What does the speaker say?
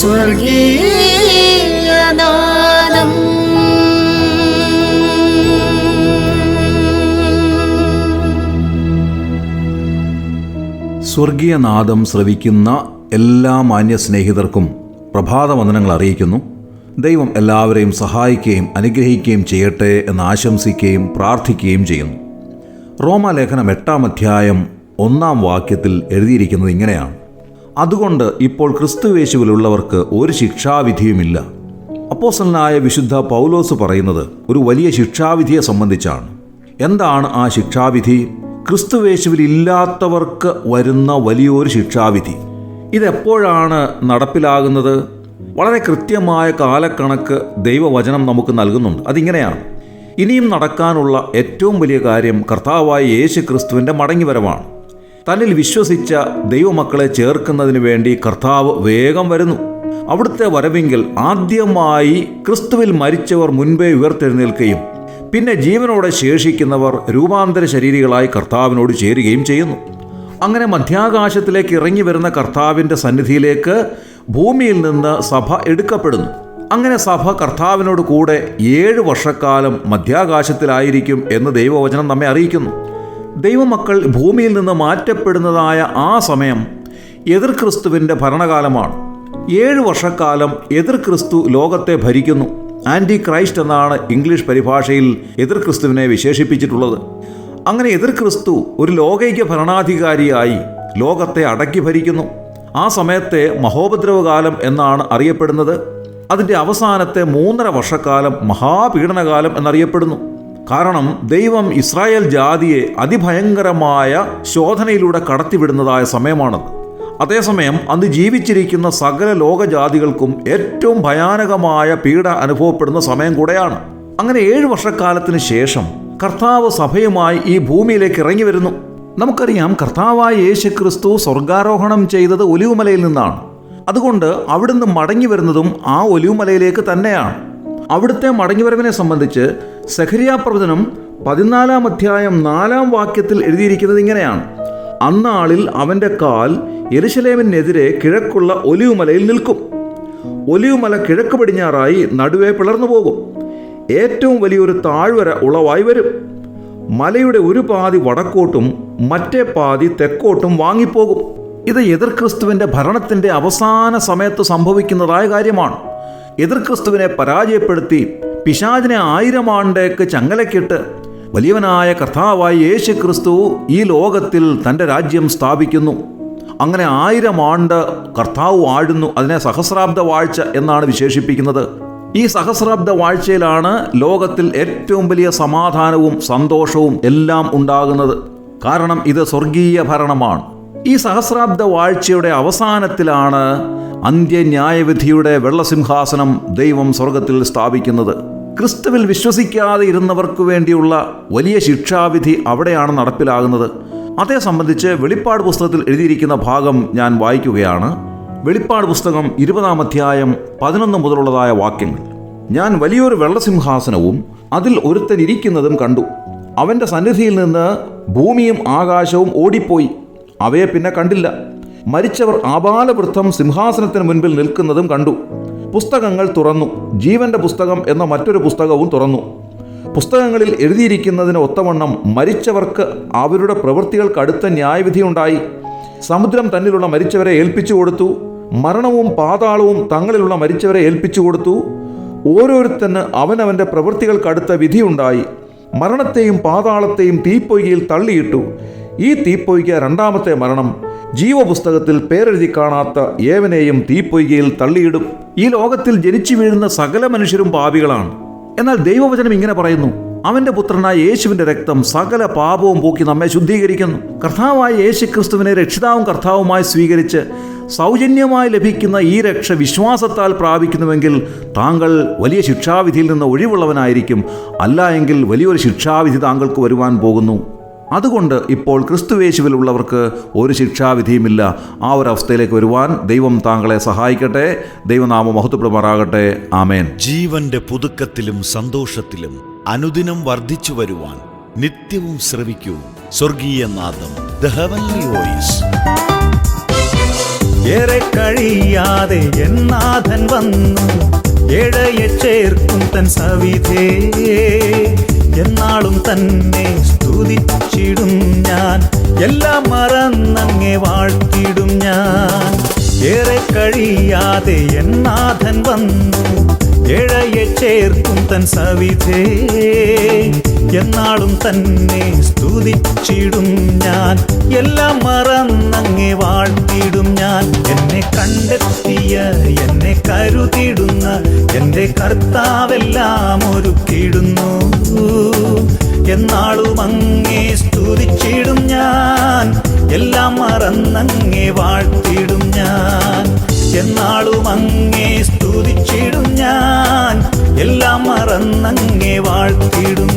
സ്വർഗീയനാദം സ്വർഗീയ നാദം ശ്രവിക്കുന്ന എല്ലാ മാന്യ സ്നേഹിതർക്കും പ്രഭാതവന്ദനങ്ങൾ അറിയിക്കുന്നു. ദൈവം എല്ലാവരെയും സഹായിക്കുകയും അനുഗ്രഹിക്കുകയും ചെയ്യട്ടെ എന്ന് ആശംസിക്കുകയും പ്രാർത്ഥിക്കുകയും ചെയ്യുന്നു. റോമാലേഖനം എട്ടാം അധ്യായം ഒന്നാം വാക്യത്തിൽ എഴുതിയിരിക്കുന്നത് ഇങ്ങനെയാണ്. അതുകൊണ്ട് ഇപ്പോൾ ക്രിസ്തുവേശുവിലുള്ളവർക്ക് ഒരു ശിക്ഷാവിധിയുമില്ല. അപ്പോസലനായ വിശുദ്ധ പൗലോസ് പറയുന്നത് ഒരു വലിയ ശിക്ഷാവിധിയെ സംബന്ധിച്ചാണ്. എന്താണ് ആ ശിക്ഷാവിധി? ക്രിസ്തുവേശുവിൽ ഇല്ലാത്തവർക്ക് വരുന്ന വലിയൊരു ശിക്ഷാവിധി. ഇതെപ്പോഴാണ് നടപ്പിലാകുന്നത്? വളരെ കൃത്യമായ കാലക്കണക്ക് ദൈവവചനം നമുക്ക് നൽകുന്നുണ്ട്. അതിങ്ങനെയാണ്. ഇനിയും നടക്കാനുള്ള ഏറ്റവും വലിയ കാര്യം കർത്താവായ യേശു ക്രിസ്തുവിന്റെ മടങ്ങിവരവാണ്. തന്നിൽ വിശ്വസിച്ച ദൈവമക്കളെ ചേർക്കുന്നതിന് വേണ്ടി കർത്താവ് വേഗം വരുന്നു. അവിടുത്തെ വരവെങ്കിൽ ആദ്യമായി ക്രിസ്തുവിൽ മരിച്ചവർ മുൻപേ ഉയർത്തെഴുന്നേൽക്കുകയും പിന്നെ ജീവനോടെ ശേഷിക്കുന്നവർ രൂപാന്തര ശരീരികളായി കർത്താവിനോട് ചേരുകയും ചെയ്യുന്നു. അങ്ങനെ മധ്യാകാശത്തിലേക്ക് ഇറങ്ങി വരുന്ന കർത്താവിന്റെ സന്നിധിയിലേക്ക് ഭൂമിയിൽ നിന്ന് സഭ എടുക്കപ്പെടുന്നു. അങ്ങനെ സഭ കർത്താവിനോട് കൂടെ ഏഴ് വർഷക്കാലം മധ്യാകാശത്തിലായിരിക്കും എന്ന് ദൈവവചനം നമ്മെ അറിയിക്കുന്നു. ദൈവമക്കൾ ഭൂമിയിൽ നിന്ന് മാറ്റപ്പെടുന്നതായ ആ സമയം എതിർ ക്രിസ്തുവിന്റെ ഭരണകാലമാണ്. ഏഴ് വർഷക്കാലം എതിർ ക്രിസ്തു ലോകത്തെ ഭരിക്കുന്നു. ആന്റി ക്രൈസ്റ്റ് എന്നാണ് ഇംഗ്ലീഷ് പരിഭാഷയിൽ എതിർ ക്രിസ്തുവിനെ വിശേഷിപ്പിച്ചിട്ടുള്ളത്. അങ്ങനെ എതിർ ക്രിസ്തു ഒരു ലോകൈക്യ ഭരണാധികാരിയായി ലോകത്തെ അടക്കി ഭരിക്കുന്നു. ആ സമയത്തെ മഹോപദ്രവകാലം എന്നാണ് അറിയപ്പെടുന്നത്. അതിന്റെ അവസാനത്തെ മൂന്നര വർഷക്കാലം മഹാപീഡനകാലം എന്നറിയപ്പെടുന്നു. കാരണം ദൈവം ഇസ്രായേൽ ജാതിയെ അതിഭയങ്കരമായ ശോധനയിലൂടെ കടത്തിവിടുന്നതായ സമയമാണത്. അതേസമയം അന്ന് ജീവിച്ചിരിക്കുന്ന സകല ലോകജാതികൾക്കും ഏറ്റവും ഭയാനകമായ പീഡ അനുഭവപ്പെടുന്ന സമയം കൂടെയാണ്. അങ്ങനെ ഏഴ് വർഷക്കാലത്തിന് ശേഷം കർത്താവ് സഭയുമായി ഈ ഭൂമിയിലേക്ക് ഇറങ്ങി വരുന്നു. നമുക്കറിയാം കർത്താവായ യേശു ക്രിസ്തു സ്വർഗാരോഹണം ചെയ്തത് ഒലിവുമലയിൽ നിന്നാണ്. അതുകൊണ്ട് അവിടുന്ന് മടങ്ങി വരുന്നതും ആ ഒലിവുമലയിലേക്ക് തന്നെയാണ്. അവിടുത്തെ മടങ്ങിവരവിനെ സംബന്ധിച്ച് സഖരിയ പ്രവചനം പതിനാലാം അധ്യായം നാലാം വാക്യത്തിൽ എഴുതിയിരിക്കുന്നത് ഇങ്ങനെയാണ്. അന്നാളിൽ അവന്റെ കാൽ എരുശലേമിനെതിരെ കിഴക്കുള്ള ഒലിവുമലയിൽ നിൽക്കും. ഒലിവുമല കിഴക്ക് പടിഞ്ഞാറായി നടുവേ പിളർന്നു പോകും. ഏറ്റവും വലിയൊരു താഴ്വര ഉളവായി വരും. മലയുടെ ഒരു പാതി വടക്കോട്ടും മറ്റേ പാതി തെക്കോട്ടും വാങ്ങിപ്പോകും. ഇത് എതിർ ക്രിസ്തുവിന്റെ ഭരണത്തിന്റെ അവസാന സമയത്ത് സംഭവിക്കുന്നതായ കാര്യമാണ്. എതിർ ക്രിസ്തുവിനെ പരാജയപ്പെടുത്തി പിശാചിനെ ആയിരം ആണ്ടേക്ക് ചങ്ങലക്കിട്ട് വലിയവനായ കർത്താവായ യേശു ക്രിസ്തു ഈ ലോകത്തിൽ തന്റെ രാജ്യം സ്ഥാപിക്കുന്നു. അങ്ങനെ ആയിരം ആണ്ട് കർത്താവ് വാഴുന്നു അതിനെ സഹസ്രാബ്ദ വാഴ്ച എന്നാണ് വിശേഷിപ്പിക്കുന്നത്. ഈ സഹസ്രാബ്ദ വാഴ്ചയിലാണ് ലോകത്തിൽ ഏറ്റവും വലിയ സമാധാനവും സന്തോഷവും എല്ലാം ഉണ്ടാകുന്നത്. കാരണം ഇത് സ്വർഗീയ ഭരണമാണ്. ഈ സഹസ്രാബ്ദ വാഴ്ചയുടെ അവസാനത്തിലാണ് അന്ത്യന്യായവിധിയുടെ വെള്ളസിംഹാസനം ദൈവം സ്വർഗത്തിൽ സ്ഥാപിക്കുന്നത്. ക്രിസ്തുവിൽ വിശ്വസിക്കാതെ ഇരുന്നവർക്ക് വേണ്ടിയുള്ള വലിയ ശിക്ഷാവിധി അവിടെയാണ് നടപ്പിലാകുന്നത്. അതേ സംബന്ധിച്ച് വെളിപ്പാട് പുസ്തകത്തിൽ എഴുതിയിരിക്കുന്ന ഭാഗം ഞാൻ വായിക്കുകയാണ്. വെളിപ്പാട് പുസ്തകം ഇരുപതാം അധ്യായം പതിനൊന്ന് മുതലുള്ളതായ വാക്യങ്ങൾ. ഞാൻ വലിയൊരു വെള്ളസിംഹാസനവും അതിൽ ഒരുത്തൻ ഇരിക്കുന്നതും കണ്ടു. അവന്റെ സന്നിധിയിൽ നിന്ന് ഭൂമിയും ആകാശവും ഓടിപ്പോയി. അവയെ പിന്നെ കണ്ടില്ല. മരിച്ചവർ ആപാലവൃദ്ധം സിംഹാസനത്തിന് മുൻപിൽ നിൽക്കുന്നതും കണ്ടു. പുസ്തകങ്ങൾ തുറന്നു. ജീവന്റെ പുസ്തകം എന്ന മറ്റൊരു പുസ്തകവും തുറന്നു. പുസ്തകങ്ങളിൽ എഴുതിയിരിക്കുന്നതിന് ഒത്തവണ്ണം മരിച്ചവർക്ക് അവരുടെ പ്രവൃത്തികൾക്ക് അടുത്ത ന്യായവിധിയുണ്ടായി സമുദ്രം തന്നിലുള്ള മരിച്ചവരെ ഏൽപ്പിച്ചു കൊടുത്തു. മരണവും പാതാളവും തങ്ങളിലുള്ള മരിച്ചവരെ ഏൽപ്പിച്ചു കൊടുത്തു. ഓരോരുത്തന് അവനവന്റെ പ്രവൃത്തികൾക്കടുത്ത വിധിയുണ്ടായി മരണത്തെയും പാതാളത്തെയും തീപ്പൊയ്കയിൽ തള്ളിയിട്ടു. ഈ തീപ്പൊയ്ക്ക് രണ്ടാമത്തെ മരണം. ജീവപുസ്തകത്തിൽ പേരെഴുതി കാണാത്ത ഏവനെയും തീപ്പൊയ്കയിൽ തള്ളിയിടും. ഈ ലോകത്തിൽ ജനിച്ചു വീഴുന്ന സകല മനുഷ്യരും പാപികളാണ്. എന്നാൽ ദൈവവചനം ഇങ്ങനെ പറയുന്നു അവന്റെ പുത്രനായ യേശുവിന്റെ രക്തം സകല പാപവും പോക്കി നമ്മെ ശുദ്ധീകരിക്കുന്നു. കർത്താവായ യേശു ക്രിസ്തുവിനെ രക്ഷിതാവും കർത്താവുമായി സ്വീകരിച്ച് സൗജന്യമായി ലഭിക്കുന്ന ഈ രക്ഷ വിശ്വാസത്താൽ പ്രാപിക്കുന്നുവെങ്കിൽ താങ്കൾ വലിയ ശിക്ഷാവിധിയിൽ നിന്ന് ഒഴിവുള്ളവനായിരിക്കും. അല്ല എങ്കിൽ വലിയൊരു ശിക്ഷാവിധി താങ്കൾക്ക് വരുവാൻ പോകുന്നു. അതുകൊണ്ട് ഇപ്പോൾ ക്രിസ്തുവേശുവിലുള്ളവർക്ക് ഒരു ശിക്ഷാവിധിയുമില്ല. ആ ഒരു അവസ്ഥയിലേക്ക് വരുവാൻ ദൈവം താങ്കളെ സഹായിക്കട്ടെ. ദൈവനാമം മഹത്വപ്പെടുമാറാകട്ടെ. ആമേൻ. ജീവന്റെ പുതുക്കത്തിലും സന്തോഷത്തിലും അനുദിനം വർദ്ധിച്ചു വരുവാൻ നിത്യവും ശ്രവിക്കൂ. സ്വർഗീയ നാദം ദ ഹെവൻലി വോയിസ്. ഏറെ കഴിയാതെ എന്നാഥൻ വന്നു. ഏഴയെ ചേർക്കും തൻ സവിധേ. എന്നാളും തന്നെ സ്തുതിച്ചിടും ഞാൻ. എല്ലാം മറന്നങ്ങെ വാഴ്ത്തിടും ഞാൻ. ഏറെ കഴിയാതെ എന്നാഥൻ വന്നു. ഏഴയെ ചേർക്കും തൻ സവിധേ. എന്നാളും തന്നെ സ്തുതിച്ചിടും ഞാൻ. എല്ലാം മറന്നങ്ങെ വാഴ്ത്തിടും ഞാൻ. എന്നെ കണ്ടെത്തിയ എന്നെ കരുതിടുന്ന എന്റെ കർത്താവെല്ലാം ഒരുക്കിടുന്നു എന്നാളും അങ്ങേ സ്തുതിച്ചിടും ഞാൻ. എല്ലാം മറന്നങ്ങെ വാഴ്ത്തിടും ഞാൻ. എല്ലാം വാഴ്ത്തിടും